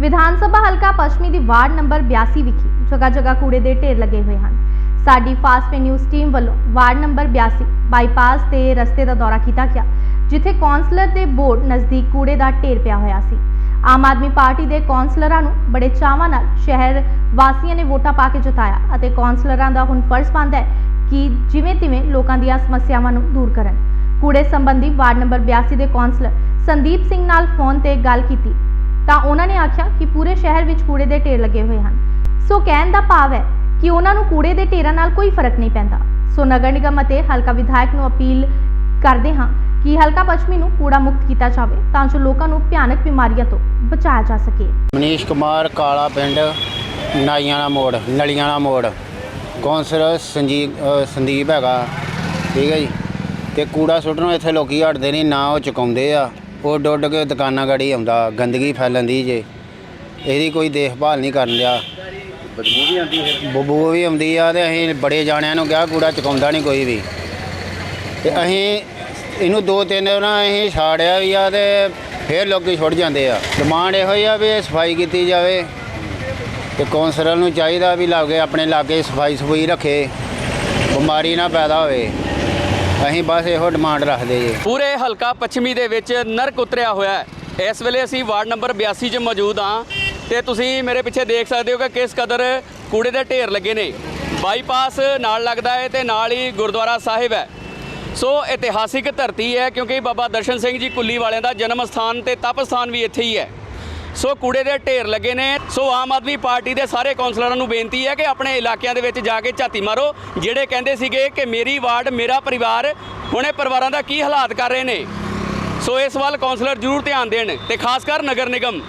ਵਿਧਾਨ ਸਭਾ ਹਲਕਾ ਪੱਛਮੀ ਦੀ ward number 82 ਵਿਖੇ ਜਗ੍ਹਾ ਜਗ੍ਹਾ ਕੂੜੇ ਦੇ ਢੇਰ ਲੱਗੇ ਹੋਏ ਹਨ। ਸਾਡੀ ਫਾਸਟ ਪੇ ਨਿਊਜ਼ ਟੀਮ ਵੱਲੋਂ ਵਾਰਡ ਨੰਬਰ 82 ਬਾਈਪਾਸ ਤੇ ਰਸਤੇ ਦਾ ਦੌਰਾ ਕੀਤਾ ਗਿਆ, ਜਿੱਥੇ ਕੌਂਸਲਰ ਦੇ ਬੋਰਡ ਨਜ਼ਦੀਕ ਕੂੜੇ ਦਾ ਢੇਰ ਪਿਆ ਹੋਇਆ ਸੀ। ਆਮ ਆਦਮੀ ਪਾਰਟੀ ਦੇ ਕੌਂਸਲਰਾਂ ਨੂੰ ਬੜੇ ਚਾਵਾਂ ਨਾਲ ਸ਼ਹਿਰ ਵਾਸੀਆਂ ਨੇ ਵੋਟਾਂ ਪਾ ਕੇ ਜਿਤਾਇਆ ਅਤੇ ਕੌਂਸਲਰਾਂ ਦਾ ਹੁਣ ਫਰਜ਼ ਬਣਦਾ ਹੈ ਕਿ ਜਿਵੇਂ ਤਿਵੇਂ ਲੋਕਾਂ ਦੀਆਂ ਸਮੱਸਿਆਵਾਂ ਨੂੰ ਦੂਰ ਕਰਨ। ਕੂੜੇ ਸੰਬੰਧੀ ਵਾਰਡ ਨੰਬਰ 82 ਦੇ ਕੌਂਸਲਰ ਸੰਦੀਪ ਸਿੰਘ ਨਾਲ ਫੋਨ ਤੇ ਗੱਲ ਕੀਤੀ ਤਾਂ ਉਹਨਾਂ ਨੇ ਆਖਿਆ ਕਿ ਪੂਰੇ ਸ਼ਹਿਰ ਵਿੱਚ ਕੂੜੇ ਦੇ ਢੇਰ ਲੱਗੇ ਹੋਏ ਹਨ। ਸੋ ਕਹਿਣ ਦਾ ਭਾਵ ਹੈ ਕਿ ਉਹਨਾਂ ਨੂੰ ਕੂੜੇ ਦੇ ਢੇਰਾਂ ਨਾਲ ਕੋਈ ਫ਼ਰਕ ਨਹੀਂ ਪੈਂਦਾ। ਸੋ ਨਗਰ ਨਿਗਮ ਅਤੇ ਹਲਕਾ ਵਿਧਾਇਕ ਨੂੰ ਅਪੀਲ ਕਰਦੇ ਹਾਂ ਕਿ ਹਲਕਾ ਪੱਛਮੀ ਨੂੰ ਕੂੜਾ ਮੁਕਤ ਕੀਤਾ ਜਾਵੇ ਤਾਂ ਜੋ ਲੋਕਾਂ ਨੂੰ ਭਿਆਨਕ ਬਿਮਾਰੀਆਂ ਤੋਂ ਬਚਾਇਆ ਜਾ ਸਕੇ। ਮਨੀਸ਼ ਕੁਮਾਰ, ਕਾਲਾ ਪਿੰਡ, ਨਾਈਆਂ ਦਾ ਮੋੜ, ਨਲੀਆਂ ਦਾ ਮੋੜ। ਕੌਂਸਲਰ ਸੰਜੀਵ ਸੰਦੀਪ ਹੈਗਾ। ਠੀਕ ਹੈ ਜੀ। ਤੇ ਕੂੜਾ ਸੁੱਟਣੋਂ ਇੱਥੇ ਲੋਕੀ ਹਟਦੇ ਨਹੀਂ, ਨਾ ਉਹ ਚੁਕਾਉਂਦੇ ਆ। ਉਹ ਡੁੱਡ ਕੇ ਦੁਕਾਨਾਂ ਗਾੜੀ ਆਉਂਦਾ ਗੰਦਗੀ ਫੈਲਣ ਦੀ ਜੇ। ਇਹਦੀ ਕੋਈ ਦੇਖਭਾਲ ਨਹੀਂ ਕਰਨ ਲਿਆ ਬਦਬੂ ਵੀ ਆਉਂਦੀ ਹੈ ਬਬੂ ਵੀ ਆਉਂਦੀ ਆ ਤੇ ਅਸੀਂ ਬੜੇ ਜਾਣਿਆਂ ਨੂੰ ਕਿਹਾ ਕੂੜਾ ਚੁਕਾਉਂਦਾ ਨਹੀਂ ਕੋਈ ਵੀ। ਤੇ ਅਸੀਂ ਇਹਨੂੰ ਦੋ ਤਿੰਨ ਨਾ ਅਸੀਂ ਛਾੜਿਆ ਵੀ ਆ ਤੇ ਫਿਰ ਲੋਕੀ ਛੁੱਟ ਜਾਂਦੇ ਆ। ਡਿਮਾਂਡ ਇਹੋ ਹੀ ਆ ਵੀ ਸਫ਼ਾਈ ਕੀਤੀ ਜਾਵੇ। ਤੇ ਕੌਂਸਲਰ ਨੂੰ ਚਾਹੀਦਾ ਵੀ ਲਾਗੇ ਆਪਣੇ ਲਾਗੇ ਸਫ਼ਾਈ ਸਫੂਈ ਰੱਖੇ। ਬਿਮਾਰੀ ਨਾ ਪੈਦਾ ਹੋਵੇ। ਅਸੀਂ ਬਸ ਇਹੋ ਡਿਮਾਂਡ ਰੱਖਦੇ ਜੀ। ਪੂਰੇ ਹਲਕਾ ਪੱਛਮੀ ਦੇ ਵਿੱਚ ਨਰਕ ਉਤਰਿਆ ਹੋਇਆ ਹੈ। ਇਸ ਵੇਲੇ ਅਸੀਂ ਵਾਰਡ ਨੰਬਰ 82 'ਚ ਮੌਜੂਦ ਹਾਂ ਤੇ ਤੁਸੀਂ ਮੇਰੇ ਪਿੱਛੇ ਦੇਖ ਸਕਦੇ ਹੋ ਕਿ ਕਿਸ ਕਦਰ ਕੂੜੇ ਦੇ ਢੇਰ ਲੱਗੇ ਨੇ। ਬਾਈਪਾਸ ਨਾਲ ਲੱਗਦਾ ਹੈ ਤੇ ਨਾਲ ਹੀ ਗੁਰਦੁਆਰਾ ਸਾਹਿਬ ਹੈ। ਸੋ ਇਤਿਹਾਸਿਕ ਧਰਤੀ ਹੈ ਕਿਉਂਕਿ ਬਾਬਾ ਦਰਸ਼ਨ ਸਿੰਘ ਜੀ ਕੁੱਲੀ ਵਾਲਿਆਂ ਦਾ ਜਨਮ ਸਥਾਨ ਤੇ ਤਪ ਸਥਾਨ ਵੀ ਇੱਥੇ ਹੀ ਹੈ। ਸੋ ਕੂੜੇ ਦੇ ਢੇਰ ਲੱਗੇ ਨੇ। ਸੋ ਆਮ ਆਦਮੀ ਪਾਰਟੀ ਦੇ ਸਾਰੇ ਕੌਂਸਲਰਾਂ ਨੂੰ ਬੇਨਤੀ ਹੈ ਕਿ ਆਪਣੇ ਇਲਾਕਿਆਂ ਦੇ ਵਿੱਚ ਜਾ ਕੇ ਝਾਤੀ ਮਾਰੋ, ਜਿਹੜੇ ਕਹਿੰਦੇ ਸੀਗੇ ਕਿ ਮੇਰੀ ਵਾਰਡ, ਮੇਰਾ ਪਰਿਵਾਰ, ਹੁਣੇ ਪਰਿਵਾਰਾਂ ਦਾ ਕੀ ਹਾਲਾਤ ਕਰ ਰਹੇ ਨੇ। ਸੋ ਇਸ ਵੱਲ ਕੌਂਸਲਰ ਜ਼ਰੂਰ ਧਿਆਨ ਦੇਣ ਤੇ ਖਾਸ ਕਰ ਨਗਰ ਨਿਗਮ।